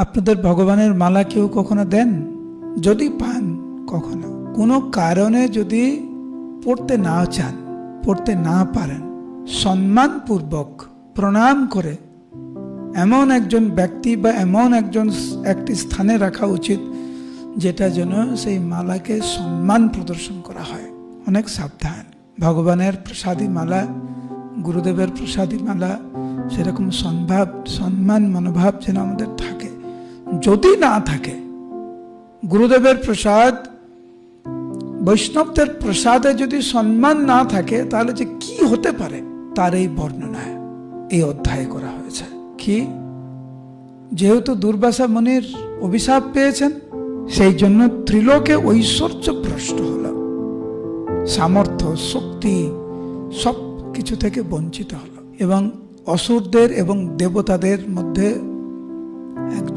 আপনাদের ভগবানের মালা কেউ কখনো দেন? যদি পান, কখনো। কোনো কারণে যদি পড়তে না চান, পড়তে না পারেন, সম্মানপূর্বক প্রণাম করে এমন একজন ব্যক্তি বা এমন একজন একটি স্থানে রাখা উচিত যেটা যেন সেই মালাকে সম্মান প্রদর্শন করা হয়। অনেক সাবধান। ভগবানের প্রসাদী মালা, গুরুদেবের প্রসাদী মালা, সেরকম সম্ভাব, সম্মান, মনোভাব যেন আমাদের থাকে। যদি না থাকে, গুরুদেবের প্রসাদ, বৈষ্ণবদের প্রসাদে যদি সম্মান না থাকে, তাহলে যে কি হতে পারে? তার এই বর্ণনায় এই অধ্যায় করা হয়েছে। কি? যেহেতু দুর্বাসা মুনির অভিশাপ পেয়েছেন, সেই জন্য ত্রিলোকে ঐশ্বর্য ভ্রষ্ট হল। সামর্থ্য, শক্তি, সব কিছু থেকে বঞ্চিত হল। এবং অসুরদের এবং দেবতাদের মধ্যে একজন